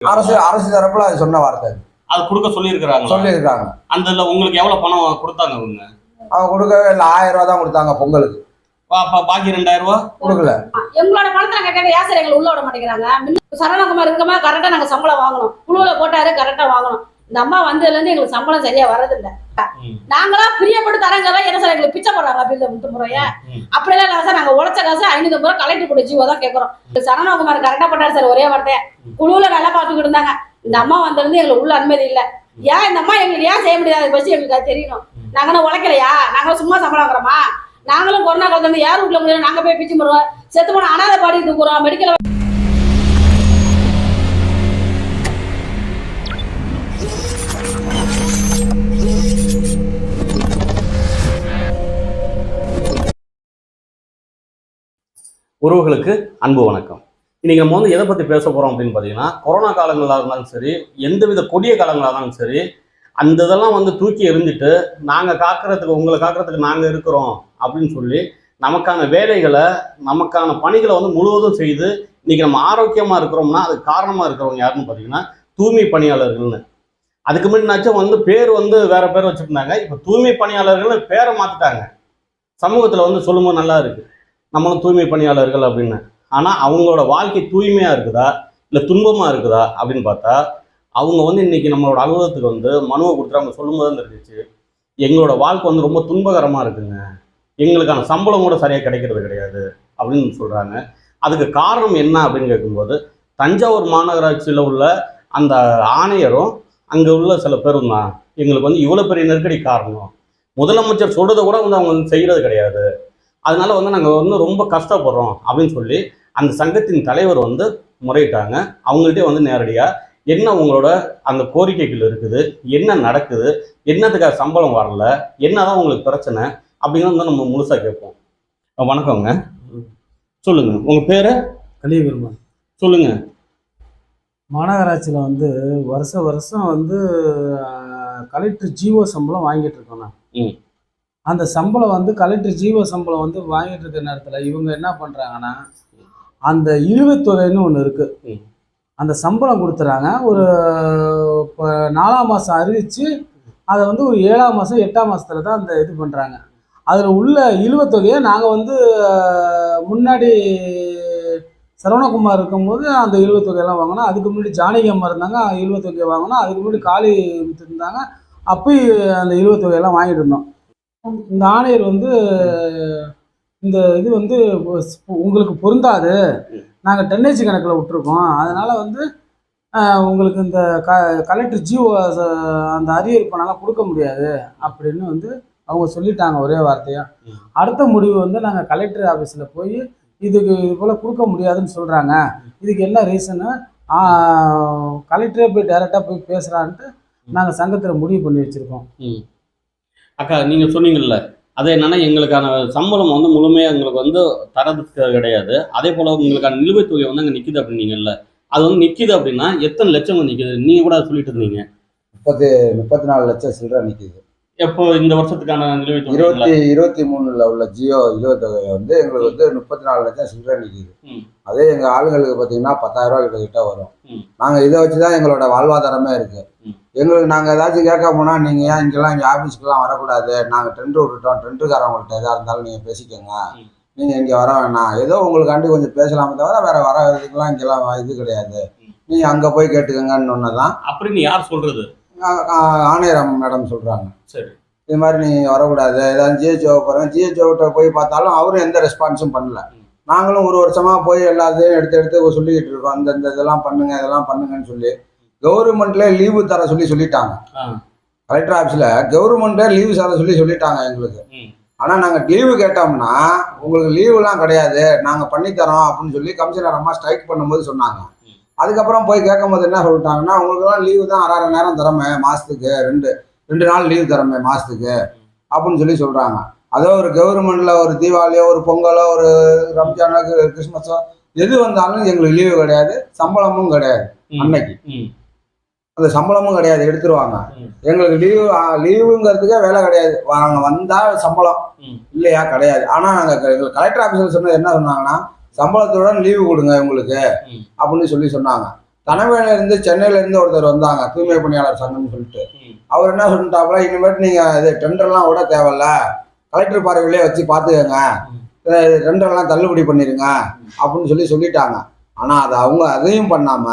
அரசு அரசு தரப்புல அது சொன்ன வார்த்தை அது. அது கொடுக்க சொல்லியிருக்கிறாங்களா? சொல்லியிருக்காங்க அந்த இதுல உங்களுக்கு எவ்வளவு பணம் கொடுத்தாங்க அவங்க அவங்க கொடுக்கவே இல்லை ஆயிரம் ரூபா தான் கொடுத்தாங்க பொங்கலுக்கு. பா- பா- பாக்கி ரெண்டாயிரம் ரூபாய் கொடுக்கல. எங்களோட பணத்தை நாங்க கேட்ட ஏன் சார் எங்களை உள்ள விட மாட்டேங்கிறாங்க? முன்ன சரவணகுமார் இருக்கமா கரெக்டா நாங்க சம்பளம் வாங்கணும். குழுவுல போட்டாரு கரெக்டா வாங்கணும். இந்த அம்மா வந்ததுல இருந்து எங்களுக்கு சம்பளம் சரியா வர்றதில்ல. நாங்களா பிரியப்பட்டு தரங்கெல்லாம் என்ன சார் எங்களுக்கு பிச்சை போடுறாங்க அப்படி இந்த முத்து முறைய? ம். அப்படியெல்லாம் இல்ல சார் நாங்க உழைச்ச காசு ஐநூத்தி ரூபாய் கலெக்டர் கூட ஜீவோ தான் கேட்கறோம் சரவணகுமார் கரெக்டா பண்ணாரு சார் ஒரே வார்த்தைய. குழுவுல நல்லா பாத்துக்கிட்டு இருந்தாங்க. இந்த அம்மா வந்திருந்து எங்களுக்கு உள்ள அனுமதி இல்ல. ஏன் இந்த அம்மா எங்களுக்கு ஏன் செய்ய முடியாது? பஸ் எங்களுக்கு அது தெரியணும். நாங்க என்ன உழைக்கலையா? நாங்களும் சும்மா சம்பளம் வாங்குறோமா? நாங்களும் கொரோனா காலத்துல யார் வீட்டுல முடியும் நாங்க போய் பிச்சு போடுவோம் செத்து போன அனாதை பாடி தூக்குறோம் மெடிக்கல் உறவுகளுக்கு அன்பு வணக்கம். இன்னைக்கு நம்ம வந்து எதை பத்தி பேச போறோம் அப்படின்னு பாத்தீங்கன்னா கொரோனா காலங்களாக இருந்தாலும் சரி எந்தவித கொடிய காலங்களாக இருந்தாலும் சரி அந்த இதெல்லாம் வந்து தூக்கி எறிஞ்சிட்டு நாங்க காக்கிறதுக்கு உங்களை காக்கிறதுக்கு நாங்க இருக்கிறோம் அப்படின்னு சொல்லி நமக்கான வேலைகளை நமக்கான பணிகளை வந்து முழுவதும் செய்து இன்னைக்கு நம்ம ஆரோக்கியமா இருக்கிறோம்னா அதுக்கு காரணமா இருக்கிறவங்க யாருன்னு பாத்தீங்கன்னா தூய்மை பணியாளர்கள்னு. அதுக்கு முன்னாச்சும் வந்து பேர் வந்து வேற பேர் வச்சிருந்தாங்க. இப்போ தூய்மை பணியாளர்கள் பேரை மாத்திட்டாங்க. சமூகத்தில் வந்து சொல்லும்போது நல்லா இருக்குது நம்மளும் தூய்மை பணியாளர்கள் அப்படின்னு. ஆனால் அவங்களோட வாழ்க்கை தூய்மையாக இருக்குதா? இல்லை துன்பமாக இருக்குதா? அப்படின்னு பார்த்தா அவங்க வந்து இன்னைக்கு நம்மளோட அலுவலகத்துக்கு வந்து மனுவை கொடுத்துட்டு அவங்க சொல்லும்போது தான் தெரிஞ்சிச்சு. எங்களோட வாழ்க்கை வந்து ரொம்ப துன்பகரமாக இருக்குங்க. எங்களுக்கான சம்பளம் கூட சரியாக கிடைக்கிறது கிடையாது அப்படின்னு சொல்கிறாங்க அதுக்கு காரணம் என்ன அப்படின்னு கேட்கும்போது தஞ்சாவூர் மாநகராட்சியில் உள்ள அந்த ஆணையரும் அங்கே உள்ள சில பேரும் தான். எங்களுக்கு வந்து இவ்வளோ பெரிய நெருக்கடி காரணம். முதலமைச்சர் சொல்கிறத கூட வந்து அவங்க வந்து செய்கிறது கிடையாது. அதனால வந்து நாங்கள் வந்து ரொம்ப கஷ்டப்படுறோம் அப்படின்னு சொல்லி அந்த சங்கத்தின் தலைவர் வந்து முறையிட்டாங்க. அவங்கள்ட்டே வந்து நேரடியாக என்ன உங்களோட அந்த கோரிக்கைகள் இருக்குது? என்ன நடக்குது? என்னத்துக்காக சம்பளம் வரல? என்னதான் உங்களுக்கு பிரச்சனை? அப்படிங்கிறது வந்து நம்ம முழுசாக கேட்போம். வணக்கங்க சொல்லுங்க. உங்க பேரு? கலியபெருமான். சொல்லுங்க. மாநகராட்சியில் வந்து வருஷ வருஷம் வந்து கலெக்டர் ஜீவோ சம்பளம் வாங்கிட்டு ம். அந்த சம்பளம் வந்து கலெக்டர் ஜீவோ சம்பளம் வந்து வாங்கிட்டு இருக்க நேரத்தில் இவங்க என்ன பண்ணுறாங்கன்னா அந்த இழுவைத் தொகைன்னு ஒன்று இருக்கு. ம். அந்த சம்பளம் கொடுத்துறாங்க. ஒரு இப்போ நாலாம் மாதம் அறிவிச்சு அதை வந்து ஒரு ஏழாம் மாதம் எட்டாம் மாசத்துல தான் அந்த இது பண்ணுறாங்க அதில் உள்ள இழுவைத் தொகையை நாங்கள் வந்து முன்னாடி சரவணகுமார் இருக்கும்போது அந்த இழுவைத் தொகையெல்லாம் வாங்கினோம். அதுக்கு முன்னாடி ஜானகி அம்மா இருந்தாங்க. இழுவைத் தொகையை வாங்கினோம். அதுக்கு முன்னாடி காளி இருந்தாங்க. அப்பயும் அந்த இழுவைத் தொகையெல்லாம் வாங்கிட்டு இருந்தோம். இந்த ஆணையர் வந்து இந்த இது வந்து உங்களுக்கு பொருந்தாது. நாங்கள் டென்னேஜ் கணக்கில் விட்டுருக்கோம். அதனால் வந்து உங்களுக்கு இந்த க கலெக்டர் ஜிஓ அந்த அரியர் பணம்லாம் கொடுக்க முடியாது. அப்படின்னு வந்து அவங்க சொல்லிட்டாங்க ஒரே வார்த்தையாக அடுத்த முடிவு வந்து நாங்கள் கலெக்டர் ஆஃபீஸில் போய் இதுக்கு இது போல் கொடுக்க முடியாதுன்னு சொல்கிறாங்க இதுக்கு என்ன ரீசனு? கலெக்டரே போய் டைரெக்டாக போய் பேசுகிறான்ட்டு நாங்கள் சங்கத்தில் முடிவு பண்ணி வச்சுருக்கோம். ம். அக்கா நீங்கள் சொன்னீங்கல்ல அது என்னென்னா எங்களுக்கான சம்பளம் வந்து முழுமையாக எங்களுக்கு வந்து தரதுக்கு கிடையாது. அதே போல் உங்களுக்கான நிலுவைத் தொகை வந்து அங்கே நிற்கிது அப்படின்னீங்கல்ல அது வந்து நிற்கிது அப்படின்னா எத்தனை லட்சம் நிற்கிது நீங்கள் கூட அதை சொல்லிட்டு இருந்தீங்க. முப்பத்தி முப்பத்தி நாலு லட்சம் சில்லறை நிற்கிது எப்போ இந்த வருஷத்துக்கான நிலுவைத் தொகை இருபத்தி இருபத்தி மூணுல உள்ள ஜியோ இழுவத்தொகை வந்து எங்களுக்கு வந்து முப்பத்தி நாலு லட்சம் சில்லறை நிற்கிது. அதே எங்க ஆளுங்களுக்கு பார்த்தீங்கன்னா பத்தாயிரம் ரூபாய் கிட்ட கிட்ட வரும். நாங்க இதை வச்சு தான் எங்களோட வாழ்வாதாரமே இருக்கு. எங்களுக்கு நாங்க ஏதாச்சும் கேட்க போனா நீங்க ஏன் இங்கெல்லாம் இங்க ஆபீஸ்க்குலாம் வரக்கூடாது? நாங்க டெண்டர் விட்டுட்டோம். டெண்டருக்காரவங்கள்ட்ட எதா இருந்தாலும் நீங்க பேசிக்கோங்க. ம். நீங்க இங்க வர வேணாம். ஏதோ உங்களுக்காண்டி கொஞ்சம் பேசலாமே தவிர வேற வர இதுக்கெல்லாம் இங்கெல்லாம் இது கிடையாது. ம். நீங்க அங்க போய் கேட்டுக்கங்கன்னு ஒன்னதான் அப்படின்னு யார் சொல்றது? ஆணையரம் மேடம் சொல்றாங்க. சரி. இது மாதிரி நீ வரக்கூடாது. ஏதாவது ஜிஹெச்ஓ போகிறேன் ஜிஹெச்ஓ போய் பார்த்தாலும் அவரும் எந்த ரெஸ்பான்ஸும் பண்ணல. நாங்களும் ஒரு வருஷமா போய் எல்லாத்தையும் எடுத்து எடுத்து சொல்லிக்கிட்டு இருக்கோம். இந்த இந்த இதெல்லாம் பண்ணுங்க இதெல்லாம் பண்ணுங்கன்னு சொல்லி கவர்மெண்ட்ல லீவு தர சொல்லி சொல்லிட்டாங்க. கலெக்டர் ஆஃபீஸில் கவர்மெண்ட்டே லீவு தர சொல்லி சொல்லிட்டாங்க எங்களுக்கு. ஆனால் நாங்கள் லீவு கேட்டோம்னா உங்களுக்கு லீவுலாம் கிடையாது. நாங்கள் பண்ணித்தரோம் அப்படின்னு சொல்லி கமிஷனர் அம்மா ஸ்ட்ரைக் பண்ணும்போது சொன்னாங்க. அதுக்கப்புறம் போய் கேட்கும்போது என்ன சொல்லிட்டாங்கன்னா உங்களுக்குலாம் லீவு தான் அரை நேரம் தரமே மாதத்துக்கு ரெண்டு ரெண்டு நாள் லீவு தரமே மாதத்துக்கு அப்படின்னு சொல்லி சொல்கிறாங்க அதோ ஒரு கவர்மெண்ட்ல ஒரு தீபாவளியோ ஒரு பொங்கலோ ஒரு ரம்ஜானோ கிறிஸ்மஸோ எது வந்தாலும் எங்களுக்கு லீவு கிடையாது சம்பளமும் கிடையாது. அன்னைக்கு. அந்த சம்பளமும் கிடையாது எடுத்துருவாங்க. எங்களுக்கு லீவு லீவுங்கிறதுக்கே வேலை கிடையாது. நாங்கள் வந்தா சம்பளம். இல்லையா கிடையாது. ஆனா நாங்க கலெக்டர் ஆஃபீஸர் சொன்னது என்ன சொன்னாங்கன்னா சம்பளத்துடன் லீவு கொடுங்க உங்களுக்கு. அப்படின்னு சொல்லி சொன்னாங்க. தலைமையில இருந்து சென்னையில இருந்து ஒருத்தர் வந்தாங்க தூய்மை பணியாளர் சங்கம்னு சொல்லிட்டு. அவர் என்ன சொல்லிட்டாப்புல இனிமேட்டு நீங்க இது டெண்டர்லாம் விட தேவையில்ல. கலெக்டர் பார்வையிலே வச்சு பார்த்துக்கங்க. டெண்டர்லாம் தள்ளுபடி பண்ணிருங்க. அப்படின்னு சொல்லி சொல்லிட்டாங்க. ஆனா அது அவங்க அதையும் பண்ணாம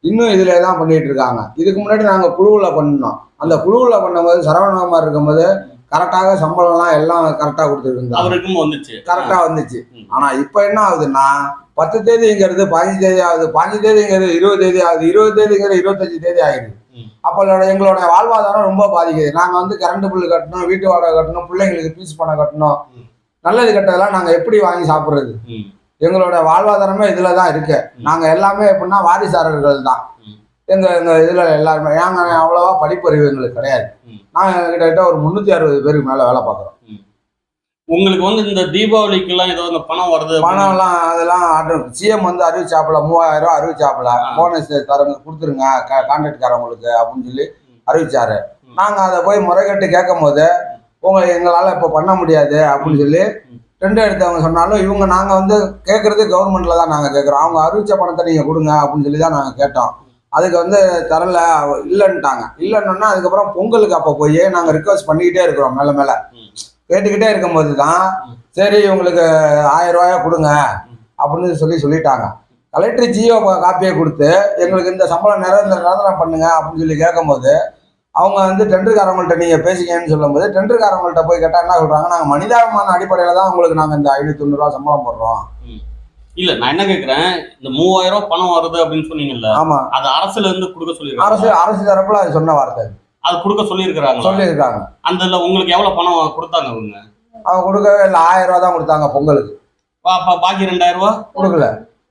இன்னும் இதுல தான் பண்ணிட்டு இருக்காங்க. இதுக்கு முன்னாடி நாங்க குழுவுல பண்ணோம். அந்த குழுவுல பண்ணும்போது சரவணகுமார் இருக்கும்போது கரெக்டாக சம்பளம்லாம் எல்லாம் கரெக்டாக கொடுத்துருந்தாங்க. அவருக்கும் வந்துச்சு. கரெக்டா வந்துச்சு. ஆனா இப்ப என்ன ஆகுதுன்னா பத்து தேதிங்கிறது பதினஞ்சு தேதி ஆகுது பதினஞ்சு தேதிங்கிறது இருபது தேதி ஆகுது இருபது தேதிங்கிறது இருபத்தஞ்சு தேதி ஆயிடுது ம். அப்போ எங்களோட வாழ்வாதாரம் ரொம்ப பாதிக்குது. நாங்க வந்து கரண்ட் பில் கட்டணும் வீட்டு வாடகை கட்டணும் பிள்ளைங்களுக்கு ஃபீஸ் பணம் கட்டணும். நல்லது கெட்டதெல்லாம் நாங்க எப்படி வாங்கி சாப்பிடுறது. எங்களோட வாழ்வாதாரமே இதுல தான் இருக்கு. ம். நாங்க எல்லாமே எப்படின்னா வாரிசாரர்கள் தான் ம். எங்க எங்க இதுல எல்லாருமே நாங்க அவ்வளவா படிப்பறிவு எங்களுக்கு கிடையாது ம். நாங்க கிட்டத்தட்ட ஒரு முன்னூத்தி அறுபது பேருக்கு மேல வேலை பார்க்குறோம் உங்களுக்கு வந்து இந்த தீபாவளிக்கு எல்லாம் ஏதோ இந்த பணம் வருது பணம்லாம் அதெல்லாம் சிஎம் வந்து அறிவிச்சாப்புல மூவாயிரம் ரூபாய் அறிவிச்சாப்புல. போனஸ் தரங்க கொடுத்துருங்க கான்ட்ராக்ட்காரங்களுக்கு அப்படின்னு சொல்லி அறிவிச்சாரு ம். நாங்க அதை போய் முறைகேட்டு கேட்கும் போது உங்க எங்களால இப்ப பண்ண முடியாது அப்படின்னு சொல்லி. டெண்டர் எடுத்தவங்க சொன்னாலும் இவங்க நாங்க வந்து கேட்கறது கவர்மெண்ட்ல தான் நாங்க கேட்கறோம் அவங்க அறிவிச்ச பணத்தை நீங்க கொடுங்க அப்படின்னு சொல்லி தான் நாங்க கேட்டோம் அதுக்கு வந்து தரல இல்லைன்ட்டாங்க இல்லைன்னா அதுக்கப்புறம் பொங்கலுக்கு அப்போ போய் நாங்கள் ரிக்வஸ்ட் பண்ணிக்கிட்டே இருக்கிறோம் மேலே மேலே. கேட்டுக்கிட்டே இருக்கும்போது தான் சரி உங்களுக்கு ஆயிரம் ரூபாயா கொடுங்க அப்படின்னு சொல்லி சொல்லிட்டாங்க. கலெக்டர் ஜியோ காப்பியை கொடுத்து எங்களுக்கு இந்த சம்பளம் நிரந்தர நிரந்தரம் பண்ணுங்க அப்படின்னு சொல்லி கேட்கும்போது அவங்க வந்து டெண்டர்காரவங்கள்ட்ட நீங்கள் பேசிக்கன்னு சொல்லும்போது டெண்டர்காரவங்கள்ட்ட போய் கேட்டால் என்ன சொல்கிறாங்க நாங்கள் மனிதாபிமான அடிப்படையில் தான் உங்களுக்கு நாங்கள் இந்த ஐநூத்தி தொண்ணூறுரூவா சம்பளம் போடுறோம். இல்ல நான் என்ன கேக்குறேன் இந்த மூவாயிரம் ரூபாய் பணம் வருது அப்படின்னு சொன்னீங்கல்ல ஆமா. அது அரசுல இருந்து கொடுக்க அரசு சொல்லிருக்காங்க அரசு தரப்புல அது சொன்ன வார்த்தை அது. கொடுக்க சொல்லியிருக்கிறாங்க சொல்லியிருக்காங்க. அந்த இதுல உங்களுக்கு எவ்வளவு பணம் கொடுத்தாங்க அவங்க அவங்க கொடுக்கவே இல்லை ஆயிரம் ரூபா தான் கொடுத்தாங்க பொங்கலுக்கு. அப்ப பாக்கி ரெண்டாயிரம் ரூபாய் கொடுக்கல.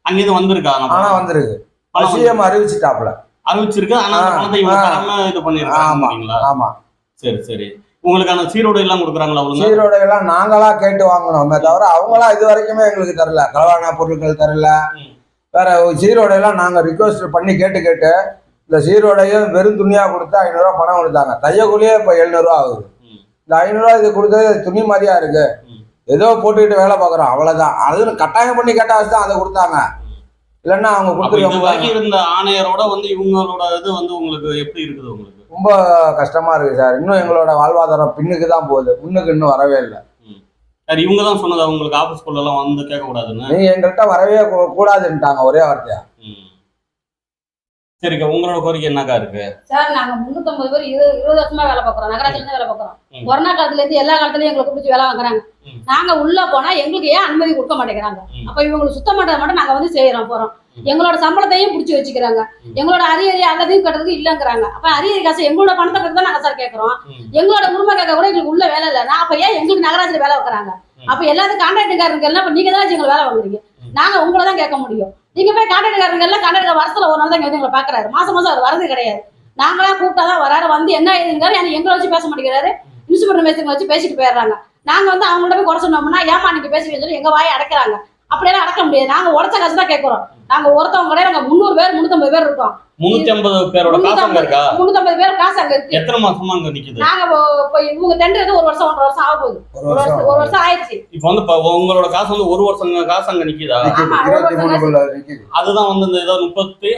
அங்கிருந்து வந்திருக்காங்க ஆனா வந்திருக்கு. சிஎம் அறிவிச்சிட்டாப்புல. அறிவிச்சிருக்கு ஆனா பணத்தை இவங்க இது ஆமா பண்ணிருக்காங்க ஆமா. சரி சரி. உங்களுக்கான சீரோடு எல்லாம் கொடுக்குறாங்களா அவங்க சீரோடை எல்லாம் நாங்களா கேட்டு வாங்கினோமே தவிர அவங்களா இது வரைக்குமே எங்களுக்கு தரல. களவான பொருட்கள் தரல. வேற சீரோடை எல்லாம் நாங்க ரிக்வஸ்ட் பண்ணி கேட்டு கேட்டு இந்த சீரோடையும் வெறும் துணியா கொடுத்து ஐநூறுரூவா பணம் கொடுத்தாங்க. தையக்கூலியே இப்போ எழுநூறுவா ஆகுது. இந்த ஐநூறுரூவா இது கொடுத்தது துணி மாதிரியா இருக்கு. ஏதோ போட்டுக்கிட்டு வேலை பார்க்குறோம். அவ்வளவுதான். அது கட்டாயம் பண்ணி கேட்டா தான் அதை கொடுத்தாங்க. இல்லைன்னா அவங்க வரைக்கும் இருந்த ஆணையரோட வந்து இவங்களோட இது வந்து உங்களுக்கு எப்படி இருக்குது உங்களுக்கு? ரொம்ப கஷ்டமா இருக்கு சார். இன்னும் எங்களோட வாழ்வாதாரம் பின்னுக்கு தான் போகுது. முன்னுக்கு இன்னும் வரவே இல்லை. சரி இவங்க தான் சொன்னது அவங்களுக்கு ஆபீஸ்க்குள்ள எல்லாம் வந்து கேட்க கூடாதுன்னு நீங்க எங்கள்கிட்ட வரவே கூடாதுன்ட்டாங்க ஒரே வார்த்தையா. சரிக்கா உங்களோட கோரிக்கை என்னக்கா இருக்கு சார் நாங்க முன்னூத்தம்பது பேர் இருபது இருபது வருஷமா வேலை பார்க்குறோம் நகராட்சியில இருந்து வேலை பார்க்குறோம் ம். கொரோனா காலத்துல இருந்து எல்லா காலத்துலயும் எங்களை கூப்பிட்டு வேலை வாங்குறாங்க. நாங்க உள்ள போனா எங்களுக்கு ஏன் அனுமதி கொடுக்க மாட்டேங்கிறாங்க. அப்ப இவங்களுக்கு சுத்தம் பண்றதை மட்டும் நாங்க வந்து செய்யறோம் போறோம். எங்களோட சம்பளத்தையும் பிடிச்சி வச்சுக்கிறாங்க. எங்களோட அரியரி அல்லதையும் கட்டுறதுக்கு இல்லங்கிறாங்க அப்ப அரியரி காசு எங்களோட பணத்தை கட்டு தான் நாங்க சார் கேட்கறோம். எங்களோட உரிமை கேட்க கூட எங்களுக்கு உள்ள வேலை இல்லை நான் அப்ப ஏன் எங்களுக்கு நகராட்சியில வேலை வைக்கிறாங்க. அப்ப எல்லாத்துக்கும் கான்ட்ராக்டுக்காரருக்கு எல்லாம் நீங்க தான் எங்களுக்கு வேலை வாங்குறீங்க. நாங்க உங்களை தான் கேட்க முடியும் நீங்க போய் கான்ட்ராக்டுக்காரங்க எல்லாம் கான்ட்ராக்டர் வருஷத்துல ஒரு நாள் தான் எங்களை பாக்குறாரு. மாசம் மாசம் அவர் வரது கிடையாது. நாங்களா கூப்பிட்டா தான் வராரு. வந்து என்ன எழுதுங்கிறாரு எனக்கு எங்களை வச்சு பேச மாட்டேங்கிறாரு. இன்ஸ்பெக்டர் மேஸ்திரிங்களை வச்சு பேசிட்டு போயிடுறாங்க. நாங்க வந்து அவங்கள்ட்ட போய் குறை சொன்னோம்னா ஏமா நீங்க பேசுவீங்கன்னு சொல்லி எங்க வாயை அடைக்கிறாங்க. அப்படியெல்லாம் அடக்க முடியாது. நாங்க உடச்ச காசு தான் கேட்கறோம். நாங்க ஒருத்தவங்க கூட நாங்க முந்நூறு பேர் முன்னூத்தம்பது பேர் இருக்கோம். முன்னூத்தி ஐம்பது பேரோட காசு அங்க இருக்கா? முன்னூத்தம்பது பேர் காசு அங்க இருக்கு. எத்தனை மாசமா அங்க நிக்குது? நாங்க இவங்க தென்றது ஒரு வருஷம் ஒன்றரை வருஷம் ஆக போகுது ஒரு வருஷம் ஒரு வருஷம் ஆயிடுச்சு. இப்ப வந்து இப்ப உங்களோட காசு வந்து ஒரு வருஷம் காசு அங்க நிக்குதா? அதுதான் வந்து இந்த ஏதோ முப்பத்தி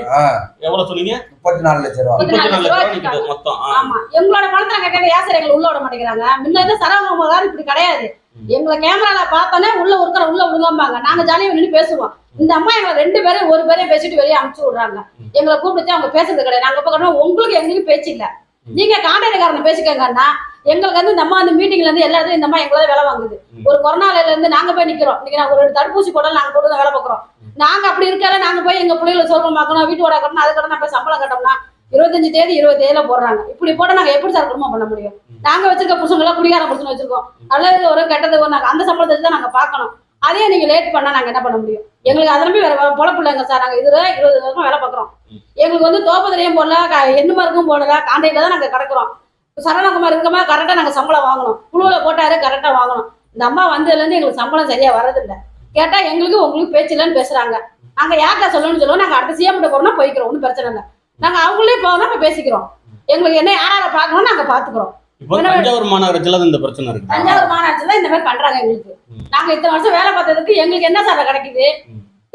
எவ்வளவு சொன்னீங்க? முப்பத்தி நாலு லட்சம் முப்பத்தி நாலு நிக்குது மொத்தம். ஆமா. எங்களோட பணத்தை நாங்க கேட்க ஏன் சார் எங்களை உள்ள விட மாட்டேங்கிறாங்க. முன்ன சரவண இப்படி கிடையாது. எங்களை கேமரால பார்த்தோன்னே உள்ள இருக்கிற உள்ள விழுங்காம்பாங்க. நாங்க ஜாலியா நின்று பேசுவோம். இந்த அம்மா எங்களை ரெண்டு பேரும் ஒரு பேரையும் பேசிட்டு வெளியே அனுப்பிச்சு விடுறாங்க. எங்களை கூப்பிட்டு அவங்க பேசுறது கிடையாது. நாங்க பக்கம் உங்களுக்கு எங்களுக்கு பேச்சு இல்ல. நீங்க கான்ட்ராக்டர்காரனை பேசிக்கங்கன்னா எங்களுக்கு வந்து இந்த அம்மா வந்து மீட்டிங்ல இருந்து எல்லா இடத்துலயும் இந்த அம்மா எங்களை வேலை வாங்குது. ஒரு கொரோனால இருந்து நாங்க போய் நிக்கிறோம். இன்னைக்கு நாங்க ஒரு தடுப்பூசி போடல நாங்க போட்டு வேலை பார்க்குறோம். நாங்க அப்படி இருக்கால நாங்க போய் எங்க பிள்ளைகளை சொல்றோம் பார்க்கணும் வீட்டு வாடகை கட்டணும் அது கட்டணும் போய் சம்பளம் கட்டணும்னா இருபத்தஞ்சு தேதி இருபது தேதியில போடுறாங்க. இப்படி போட்டா நாங்க எப்படி சார் குடும்பம் பண்ண முடியும்? நாங்க வச்சிருக்க புருஷங்களா குடிகார புருஷன் வச்சிருக்கோம். நல்லது ஒரு கெட்டது ஒரு நாங்க அந்த சம்பளத்தை தான் நாங்க பார்க்கணும். அதே நீங்க லேட் பண்ணா நாங்க என்ன பண்ண முடியும்? எங்களுக்கு அதை நம்பி வேற வேற பொழப்பு இல்லைங்க சார். நாங்க இதுல இருபது வருஷம் வேலை பார்க்குறோம். எங்களுக்கு வந்து தோப்பதிலையும் போடல எண்ணு மருக்கும் போடல காண்டையில தான் நாங்க கிடக்குறோம். சரணகுமார் இருக்கமா கரெக்டா நாங்க சம்பளம் வாங்கணும். குழுவுல போட்டாரு கரெக்டா வாங்கணும். இந்த அம்மா வந்ததுல இருந்து எங்களுக்கு சம்பளம் சரியா வர்றதில்லை. கேட்டா எங்களுக்கு உங்களுக்கு பேச்சு இல்லைன்னு பேசுறாங்க. நாங்க யார்கிட்ட சொல்லணும்னு சொல்லுவோம் நாங்க அடுத்த சிஎம் போறோம்னா போய்க்கிறோம். ஒன்றும் பிரச்சனை இல்லை. நாங்க அவங்களே போனா இப்ப பேசிக்கிறோம். எங்களுக்கு என்ன யாரார பார்க்கணும் நாங்க பாத்துக்கிறோம் தஞ்சாவூர் மாநகராட்சியில இந்த பிரச்சனை இருக்கு. தஞ்சாவூர் தான் இந்த மாதிரி பண்றாங்க எங்களுக்கு. நாங்க இத்தனை வருஷம் வேலை பார்த்ததுக்கு எங்களுக்கு என்ன சார் கிடைக்குது.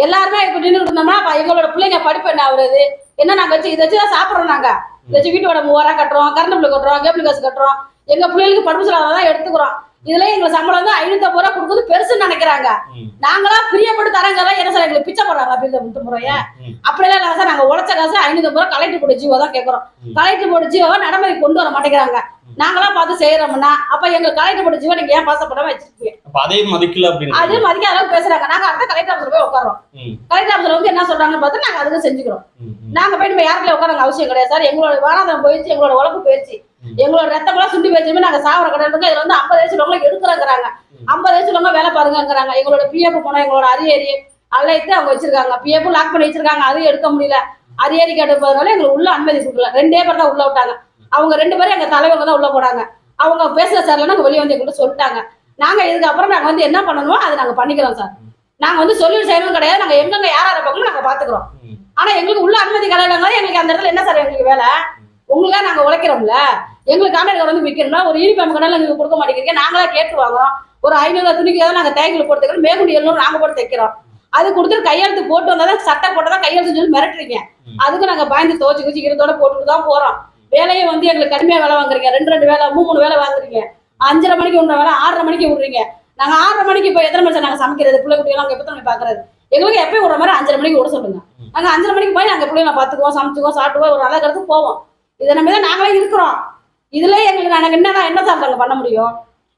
எல்லாருமே இப்ப நின்றுட்டு இருந்தோம்னா எங்களோட பிள்ளைங்க படிப்பு என்ன ஆகுறது? என்ன நாங்க வச்சு இதை வச்சு தான் சாப்பிடுறோம் நாங்க. இதை வச்சு வீட்டோட மூவாயிரம் கட்டுறோம் கரண்ட் பில் கட்டுறோம் கேபிள் காசு கட்டுறோம். எங்க பிள்ளைகளுக்கு படிப்பு செலவு தான் எடுத்துக்கிறோம். இதுல எங்களுக்கு சம்பளம் வந்து ஐநூத்தி ஐம்பது ரூபா கொடுக்குறது பெருசுன்னு நினைக்கிறாங்க. நாங்களா பிரியப்பட்டு தரங்க என்ன சார் எங்களுக்கு பிச்சை போடுறாங்க அப்படி முத்து முறைய ம். அப்படியெல்லாம் இல்ல சார் நாங்க உழைச்ச காசு ஐநூத்தி ஐம்பது ரூபா கலெக்டர் போட்டு ஜீவோ தான் கேட்கறோம். கலெக்டர் போட்டு ஜீவோவை நடைமுறை கொண்டு வர மாட்டேங்கிறாங்க நாங்களா பார்த்து செய்யறோம்னா அப்ப எங்க கலெக்டர் போட்டு ஜீவோ நீங்க ஏன் பாசப்படாம வச்சிருக்கீங்க அதையும் மதிக்கல அப்படின்னு அது மதிக்க அளவுக்கு பேசுறாங்க நாங்க அடுத்த கலெக்டர் ஆஃபீஸ்ல போய் உட்காரோம். கலெக்டர் ஆஃபீஸ்ல வந்து என்ன சொல்றாங்கன்னு பார்த்து நாங்க அதுக்கு செஞ்சுக்கிறோம். நாங்க போய் நம்ம யாருக்குள்ள உட்கார அவசியம் கிடையாது சார் எங்களோட வானாதம் போயிடுச்சு எங்களோட உழப்பு போயிடுச்சு. எங்களோட ரத்தமெல்லாம் சுண்டி போயிடுச்சுமே நாங்க சாவர கிடையாது இதுல வந்து ஐம்பது வயசுல உள்ளவங்க எடுக்கிறாங்கிறாங்க. ஐம்பது வயசுல உள்ளவங்க வேலை பாருங்கங்கிறாங்க. எங்களோட பிஎஃப் போனோம் எங்களோட அரியரி அழைத்து அவங்க வச்சிருக்காங்க. பிஎஃப் லாக் பண்ணி வச்சிருக்காங்க. அதையும் எடுக்க முடியல. அரியரி கேட்டதுனால எங்களுக்கு உள்ள அனுமதி கொடுக்கல. ரெண்டே பேர் தான் உள்ள விட்டாங்க. அவங்க ரெண்டு பேரும் எங்க தலைவங்க தான் உள்ள போனாங்க. அவங்க பேசுற சார்ல நாங்க வெளியே வந்து எங்கள்கிட்ட சொல்லிட்டாங்க. நாங்க இதுக்கப்புறம் நாங்க வந்து என்ன பண்ணணுமோ அதை நாங்க பண்ணிக்கிறோம் சார் நாங்க வந்து சொல்லி செய்யணும் கிடையாது. நாங்க எங்கெங்க யார் பார்க்கணும் நாங்க பாத்துக்கிறோம். ஆனா எங்களுக்கு உள்ள அனுமதி கிடையாதுங்க எங்களுக்கு அந்த இடத்துல என்ன சார் எங்களுக்கு வேலை? உங்களுக்கா நாங்க உழைக்கிறோம்ல. எங்களுக்கு கான்ட்ராக்டர் வந்து விற்கணும்னா ஒரு யூனிஃபார்ம் கடையில் நீங்க கொடுக்க மாட்டேங்கிறீங்க. நாங்களா கேட்டு வாங்குறோம். ஒரு ஐநூறு துணிக்கு ஏதாவது நாங்க தேங்கில் போட்டு தைக்கிறோம் மேகுண்டி எழுநூறு நாங்க போட்டு தைக்கிறோம். அது கொடுத்துட்டு கையெழுத்து போட்டு வந்தா தான் சட்டை போட்டா தான் கையெழுத்து சொல்லி மிரட்டுறீங்க. அதுக்கு நாங்க பயந்து துவச்சு குச்சி இருந்தோட போட்டுட்டு தான் போறோம். வேலையை வந்து எங்களுக்கு கடுமையா வேலை வாங்குறீங்க. ரெண்டு ரெண்டு வேலை மூணு மூணு வேலை வாங்குறீங்க. அஞ்சரை மணிக்கு விடுற வேலை ஆறரை மணிக்கு விடுறீங்க. நாங்க ஆறரை மணிக்கு இப்போ எத்தனை மணி சார் நாங்க சமைக்கிறது? பிள்ளை குட்டியெல்லாம் எப்போ போய் பாக்குறது? எங்களுக்கு எப்பயும் விடுற மாதிரி அஞ்சரை மணிக்கு விட சொல்லுங்க. நாங்க அஞ்சரை மணிக்கு போய் நாங்க பிள்ளைங்களை பாத்துக்குவோம் சமைச்சுக்குவோம் சாப்பிட்டுவோம் ஒரு இடத்துக்கு போவோம். இதை நம்பி தான் நாங்களே இருக்கிறோம். இதுல எங்களுக்கு நாங்க என்ன என்ன சார் நாங்க பண்ண முடியும்?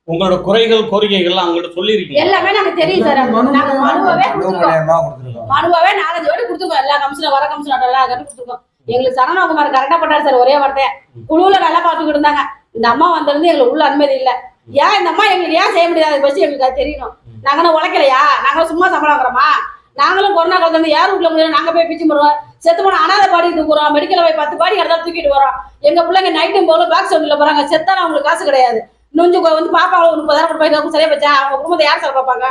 உங்களோட குறைகள் கோரிக்கைகள்லாம் அவங்கள்ட்ட சொல்லியிருக்கீங்க எல்லாமே நாங்க தெரியும் சார். நாங்க மனுவாவே மனு கொடுத்துருக்கோம். மனுவாவே நாலஞ்சு வாட்டி கொடுத்துருக்கோம். எல்லா கமிஷனர் வர கமிஷனர் எல்லா கட்டி கொடுத்துருக்கோம். எங்களுக்கு சரணகுமார் கரெக்டா பண்ணாரு சார் ஒரே வார்த்தையை. குழுவுல நல்லா பார்த்துக்கிட்டு இருந்தாங்க. இந்த அம்மா வந்திருந்து எங்களுக்கு உள்ள அனுமதி இல்ல. ஏன் இந்த அம்மா எங்களுக்கு ஏன் செய்ய முடியாது? பஸ் எங்களுக்கு அது தெரியணும். நாங்க என்ன உழைக்கலையா? நாங்களும் சும்மா சம்பளம் வாங்குறோமா? நாங்களும் கொரோனா காலத்துல இருந்து யார் வீட்டுல முடியல? நாங்க போய் பிச்சு போடுவோம் செத்து போன அனாதை பாடி தூக்குறோம் மெடிக்கல் போய் பத்து பாடி கிடந்தா தூக்கிட்டு வரோம் எங்க பிள்ளைங்க நைட்டும் போல பேக் சவுண்ட்ல போறாங்க செத்தாலும் அவங்களுக்கு காசு கிடையாது. நொஞ்சு வந்து ஒரு முப்பதாயிரம் அவங்க சரியா வச்சா அவங்க குடும்பத்தை யார் சார் பார்ப்பாங்க?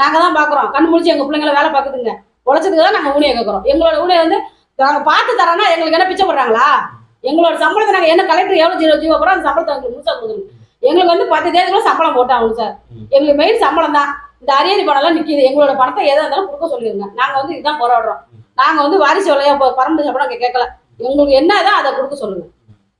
நாங்க தான் பாக்குறோம் கண் முடிச்சு எங்க பிள்ளைங்களை வேலை பார்க்குதுங்க. உழைச்சதுக்கு தான் நாங்க ஊழியம் கேட்கறோம். எங்களோட ஊழியம் வந்து நாங்க பார்த்து தரோம்னா எங்களுக்கு என்ன பிச்சை போடுறாங்களா? எங்களோட சம்பளத்தை நாங்க என்ன கலெக்டர் எவ்வளவு ஜீரோ ஜீவோ போறோம் அந்த சம்பளத்தை எங்களுக்கு முழுசா கொடுக்கணும். எங்களுக்கு வந்து பத்து தேதிக்குள்ள சம்பளம் போட்டாங்க சார். எங்களுக்கு மெயின் சம்பளம் தான். இந்த அரியரி பணம் எல்லாம் நிக்குது. எங்களோட பணத்தை எதா இருந்தாலும் கொடுக்க சொல்லிருங்க. நாங்க வந்து இதுதான் போராடுறோம். நாங்க வந்து வாரிசு விலையா பரம்பு சம்பளம் கேட்கல எங்களுக்கு என்னதான் அதை கொடுக்க சொல்லுங்க.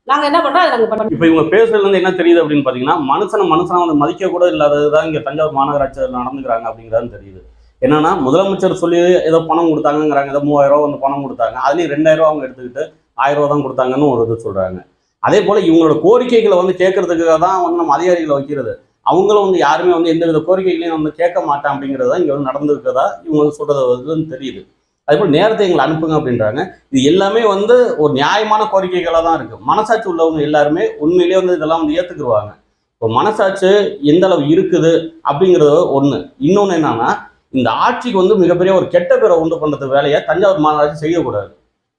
நாங்க என்ன பண்றோம் அதை நாங்க இப்போ இவங்க பேசுறதுல இருந்து என்ன தெரியுது அப்படின்னு பாத்தீங்கன்னா மனுஷனை மனுஷனா வந்து மதிக்க கூட இல்லாததுதான் இங்க தஞ்சாவூர் மாநகராட்சியில் நடந்துக்கிறாங்க அப்படிங்கிறது தெரியுது. என்னன்னா முதலமைச்சர் சொல்லி ஏதோ பணம் கொடுத்தாங்கங்கிறாங்க ஏதோ மூவாயிரம் ரூபா வந்து பணம் கொடுத்தாங்க. அதுலயும் ரெண்டாயிரம் ரூபா அவங்க எடுத்துக்கிட்டு ஆயிரம் ரூபா தான் கொடுத்தாங்கன்னு ஒரு இது சொல்றாங்க. அதே போல இவங்களோட கோரிக்கைகளை வந்து கேட்கறதுக்காக தான் வந்து நம்ம அதிகாரிகளை வைக்கிறது. அவங்களும் வந்து யாருமே வந்து எந்த வித கோரிக்கைகளையும் வந்து கேட்க மாட்டேன் அப்படிங்கிறது தான் இங்க வந்து நடந்திருக்கிறதா இவங்க வந்து சொல்றது வந்து தெரியுது. அதே போல் நேரத்தை எங்களை அனுப்புங்க அப்படின்றாங்க. இது எல்லாமே வந்து ஒரு நியாயமான கோரிக்கைகளாக தான் இருக்குது மனசாட்சி உள்ளவங்க எல்லாருமே உண்மையிலேயே வந்து இதெல்லாம் வந்து ஏற்றுக்குருவாங்க இப்போ மனசாட்சி எந்த அளவு இருக்குது அப்படிங்கிறது ஒன்று இன்னொன்று என்னன்னா இந்த ஆட்சிக்கு வந்து மிகப்பெரிய ஒரு கெட்ட பேரை உண்டு பண்ணுறது வேலையை தஞ்சாவூர் மாநகராட்சி செய்யக்கூடாது.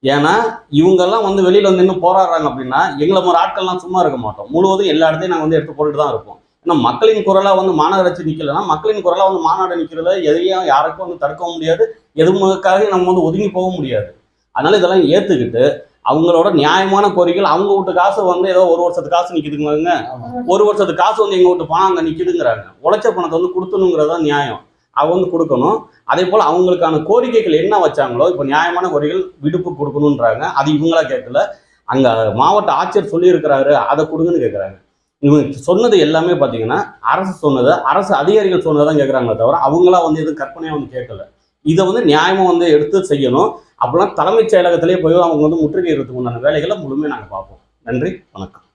ஏன்னா இவங்கெல்லாம் வந்து வெளியில் வந்து இன்னும் போராடுறாங்க அப்படின்னா எங்களை மாதிரி ஆட்கள்லாம் சும்மா இருக்க மாட்டோம். முழுவதும் எல்லா இடத்தையும் நாங்கள் வந்து எடுத்து போட்டுட்டு தான் இருப்போம். ஏன்னா மக்களின் குரலா வந்து மாநகராட்சி நிக்கலைன்னா மக்களின் குரலா வந்து மாநாடு நிக்கிறதுல எதையும் யாருக்கும் வந்து தடுக்கவும் முடியாது. எதுவுக்காக நம்ம வந்து ஒதுங்கி போக முடியாது. அதனால இதெல்லாம் ஏத்துக்கிட்டு அவங்களோட நியாயமான கோரிக்கைகள் அவங்க வீட்டு காசு வந்து ஏதோ ஒரு வருஷத்து காசு நிக்குதுங்க ஒரு வருஷத்து காசு வந்து எங்க வீட்டு பணம் அங்க நிக்குதுங்கிறாங்க. உழைச்ச பணத்தை வந்து கொடுத்தணுங்கிறது தான் நியாயம். அவங்க வந்து கொடுக்கணும். அதே போல அவங்களுக்கான கோரிக்கைகள் என்ன வச்சாங்களோ இப்போ நியாயமான கோரிக்கைகள் விடுப்பு கொடுக்கணுன்றாங்க அது இவங்களா கேட்கல. அங்க மாவட்ட ஆட்சியர் சொல்லியிருக்கிறாரு. அதை கொடுங்கன்னு கேட்குறாங்க. இவங்க சொன்னது எல்லாமே பார்த்தீங்கன்னா அரசு சொன்னதை அரசு அதிகாரிகள் சொன்னதை தான் கேட்குறாங்களே தவிர அவங்களா வந்து எதுவும் கற்பனையாக வந்து கேட்கல இதை வந்து நியாயமாக வந்து எடுத்து செய்யணும். அப்போலாம் தலைமைச் செயலகத்திலே போய் அவங்க வந்து முற்றுகையிடுறதுக்கு உண்டான வேலைகளை முழுமையாக நாங்கள் பார்ப்போம். நன்றி வணக்கம்.